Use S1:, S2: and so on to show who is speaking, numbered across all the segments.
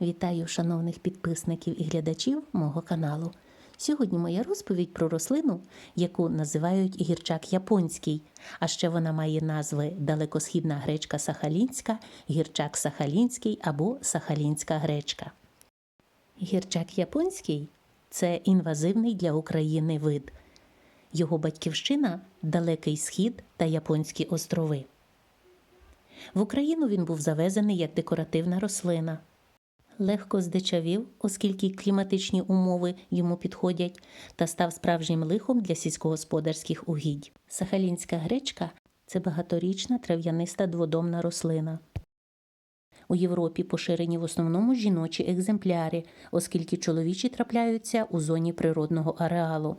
S1: Вітаю шановних підписників і глядачів мого каналу. Сьогодні моя розповідь про рослину, яку називають гірчак японський, а ще вона має назви далекосхідна гречка сахалінська, гірчак сахалінський або сахалінська гречка. Гірчак японський це інвазивний для України вид. Його батьківщина Далекий Схід та Японські острови. В Україну він був завезений як декоративна рослина. Легко здичавів, оскільки кліматичні умови йому підходять, та став справжнім лихом для сільськогосподарських угідь. Сахалінська гречка це багаторічна трав'яниста дводомна рослина. У Європі поширені в основному жіночі екземпляри, оскільки чоловічі трапляються у зоні природного ареалу.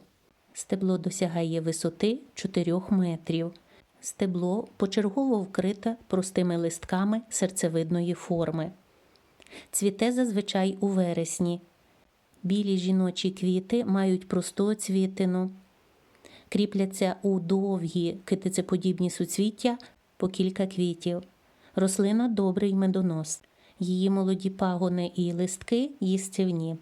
S1: Стебло досягає висоти 4 метрів. Стебло почергово вкрите простими листками серцевидної форми. Цвіте зазвичай у вересні. Білі жіночі квіти мають просту оцвітину, кріпляться у довгі китицеподібні суцвіття по кілька квітів. Рослина добрий медонос. Її молоді пагони і листки їстівні.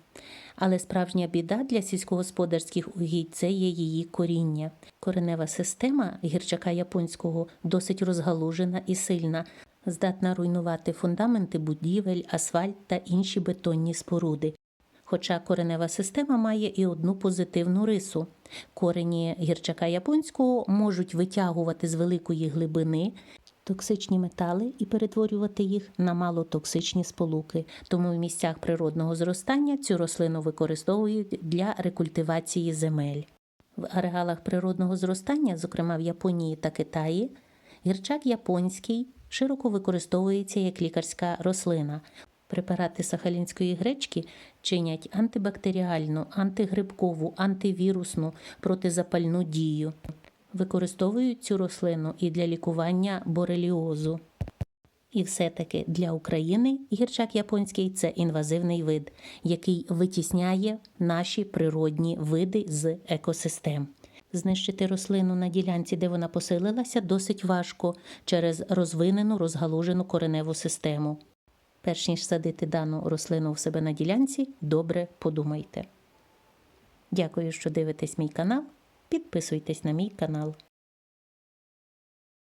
S1: Але справжня біда для сільськогосподарських угідь це є її коріння. Коренева система гірчака японського досить розгалужена і сильна, здатна руйнувати фундаменти будівель, асфальт та інші бетонні споруди. Хоча коренева система має і одну позитивну рису. Корені гірчака японського можуть витягувати з великої глибини токсичні метали і перетворювати їх на малотоксичні сполуки. Тому в місцях природного зростання цю рослину використовують для рекультивації земель. В ареалах природного зростання, зокрема в Японії та Китаї, гірчак японський широко використовується як лікарська рослина. Препарати сахалінської гречки чинять антибактеріальну, антигрибкову, антивірусну, протизапальну дію. Використовують цю рослину і для лікування бореліозу. І все-таки для України гірчак японський це інвазивний вид, який витісняє наші природні види з екосистем. Знищити рослину на ділянці, де вона поселилася, досить важко через розвинену розгалужену кореневу систему. Перш ніж садити дану рослину в себе на ділянці, добре подумайте. Дякую, що дивитесь мій канал. Підписуйтесь на мій канал.